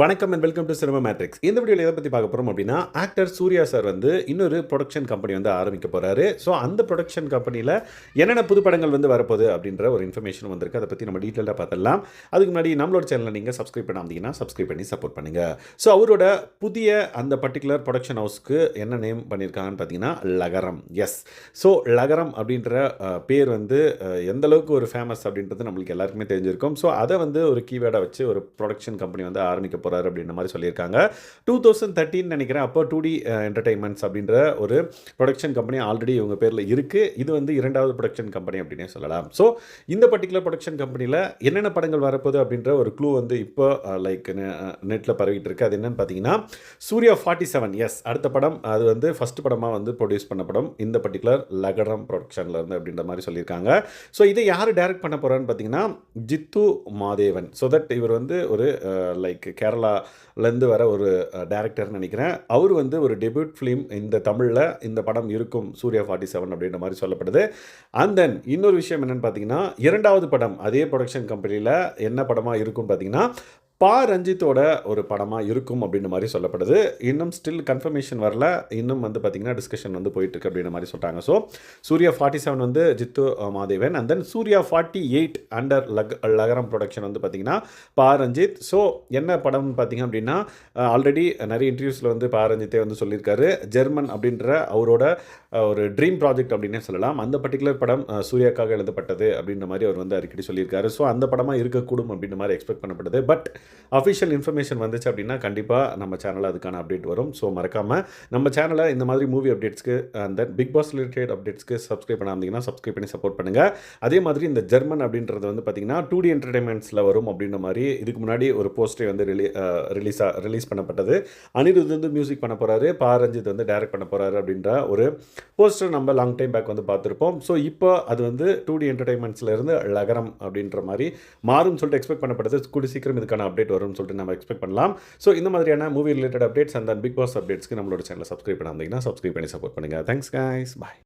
வணக்கம் and welcome to Cinema Matrix இந்த வீடியோவில் எதை பற்றி பார்க்க போகிறோம் அப்படின்னா ஆக்டர் சூர்யா சார் வந்து இன்னொரு ப்ரொடக்ஷன் கம்பெனி வந்து ஆரம்பிக்க போகிறாரு ஸோ அந்த ப்ரொடக்ஷன் கம்பெனியில் என்னென்ன புது படங்கள் வந்து வரப்போகுது அப்படின்ற ஒரு இன்ஃபர்மேஷன் வந்திருக்கு. அதை பற்றி நம்ம டீட்டெயிலாக பார்த்துடலாம். அதுக்கு முன்னாடி நம்மளோட சேனலில் நீங்கள் சப்ஸ்கிரைப் பண்ணாமதீங்கன்னா சப்ஸ்கிரைப் பண்ணி சப்போர்ட் பண்ணுங்கள் ஸோ அவரோட புதிய அந்த பர்டிகுலர் ப்ரொடக்ஷன் ஹவுஸ்க்கு என்ன நேம் பண்ணியிருக்காங்கன்னு பார்த்தீங்கன்னா லகரம். எஸ் ஸோ லகரம் அப்படின்ற பேர் வந்து எந்த அளவுக்கு ஒரு ஃபேமஸ் அப்படின்றது நம்மளுக்கு எல்லாருக்குமே தெரிஞ்சிருக்கும். ஸோ அதை வந்து ஒரு கீவேர்டாக வச்சு ஒரு ப்ரொடக்ஷன் கம்பெனி வந்து ஆரம்பிக்க போகிறாரு அப்படின்ற மாதிரி சொல்லியிருக்காங்க. டூ தௌசண்ட் தேர்ட்டின் நினைக்கிறேன். அப்போ டூ டி என்டர்டைன்மெண்ட்ஸ் அப்படின்ற ஒரு ப்ரொடக்ஷன் கம்பெனி ஆல்ரெடி இவங்க பேரில் இருக்குது இது வந்து இரண்டாவது ப்ரொடக்ஷன் கம்பெனி அப்படின்னே சொல்லலாம். ஸோ இந்த பர்டிகுலர் ப்ரொடக்ஷன் கம்பெனியில் என்னென்ன படங்கள் வரப்போகுது அப்படின்ற ஒரு க்ளூ வந்து இப்போ லைக் நெட்டில் பரவிட்டு இருக்கு. அது என்னன்னு பார்த்தீங்கன்னா சூர்யா ஃபார்ட்டி செவன் எஸ் அடுத்த படம். அது வந்து ஃபர்ஸ்ட் படமாக வந்து ப்ரொடியூஸ் பண்ண படம். இந்த பர்டிகுலர் லகரம் ப்ரொடக்ஷனில் இருந்து அப்படின்ற மாதிரி சொல்லியிருக்காங்க. ஸோ இதை யார் டைரக்ட் பண்ண போகிறான்னு பார்த்தீங்கன்னா ஜித்து மாதேவன். ஸோ தட் இவர் வந்து ஒரு லைக் கேரளாலேருந்து வர ஒரு டேரக்டர்னு நினைக்கிறேன். அவர் வந்து ஒரு டெபியூட் ஃபிலிம் இந்த தமிழில் இந்த படம் இருக்கும் சூர்யா ஃபார்ட்டி செவன் அப்படின்ற மாதிரி சொல்லப்படுது. அண்ட் தென் இன்னொரு விஷயம் என்னென்னு பார்த்தீங்கன்னா இரண்டாவது படம் அதே ப்ரொடக்ஷன் கம்பெனியில் என்ன படமாக இருக்கும்னு பார்த்தீங்கன்னா பா ரஞ்சித்தோட ஒரு படமாக இருக்கும் அப்படின்ற மாதிரி சொல்லப்படுது. இன்னும் ஸ்டில் கன்ஃபர்மேஷன் வரல. இன்னும் வந்து பார்த்திங்கன்னா டிஸ்கஷன் வந்து போயிட்டுருக்கு அப்படின்ற மாதிரி சொல்கிறாங்க ஸோ சூர்யா ஃபார்ட்டி செவன் வந்து Jithu Madhavan. And then Suriya forty eight under luck லகரம் ப்ரொடக்ஷன் வந்து பார்த்திங்கன்னா பா ரஞ்சித். ஸோ என்ன படம்னு பார்த்தீங்க அப்படின்னா ஆல்ரெடி நிறைய இன்டர்வியூஸில் வந்து பா ரஞ்சித்தே வந்து சொல்லியிருக்காரு. ஜெர்மன் அப்படின்ற அவரோட ஒரு ட்ரீம் ப்ராஜெக்ட் அப்படின்னே சொல்லலாம். அந்த பர்டிகுலர் படம் சூர்யாக்காக எழுதப்பட்டது அப்படின்ற மாதிரி அவர் வந்து அடிக்கடி சொல்லியிருக்காரு. ஸோ அந்த படமாக இருக்கக்கூடும் அப்படின்ற மாதிரி எக்ஸ்பெக்ட் பண்ணப்படுது. பட் அஃபிஷியல் இன்ஃபர்மேஷன் வந்துச்சு அப்படின்னா கண்டிப்பாக நம்ம சேனலில் அதுக்கான அப்டேட் வரும். ஸோ மறக்காமல் நம்ம சேனலை இந்த மாதிரி movie அப்டேட்ஸ்க்கு and then Bigg Boss related அப்டேட்ஸ்க்கு subscribe வந்தீங்கன்னா சப்ஸ்கிரைப் பண்ணி சப்போர்ட் பண்ணுங்கள் அதே மாதிரி இந்த ஜெர்மன் அப்படின்றது வந்து பார்த்திங்கன்னா டூ டி என்டர்டைன்மெண்ட்ஸில் வரும் அப்படின்ற மாதிரி இதுக்கு முன்னாடி ஒரு போஸ்டே வந்து ரிலீ ரிலீஸாக ரிலீஸ் பண்ணப்பட்டது. அனிருத் வந்து மியூசிக் பண்ண போகிறாரு பாரஞ்சித் வந்து டைரக்ட் பண்ண போகிறாரு அப்படின்ற ஒரு போஸ்டர் நம்ம லாங் டைம் பேக் வந்து பார்த்துருப்போம் ஸோ இப்போ அது வந்து டூ டி இருந்து லகரம் அப்படின்ற மாதிரி மாறும் சொல்லிட்டு எக்ஸ்பெக்ட் பண்ணப்பட்டது கூடி சீக்கிரம் இதுக்கான அப்டேட் வரும்னு சொல்லிட்டு நம்ம எக்ஸ்பெக்ட் பண்ணலாம். ஸோ இந்த மாதிரியான movie related updates and Bigg Boss அப்டேட்ஸ்க்கு நம்மளோட சேனலை சப்ஸ்கிரைப் பண்ணாமீங்கன்னா சப்ஸ்கிரைப் பண்ணி சப்போர்ட் பண்ணுங்கள் தேங்க்ஸ் guys. பாய்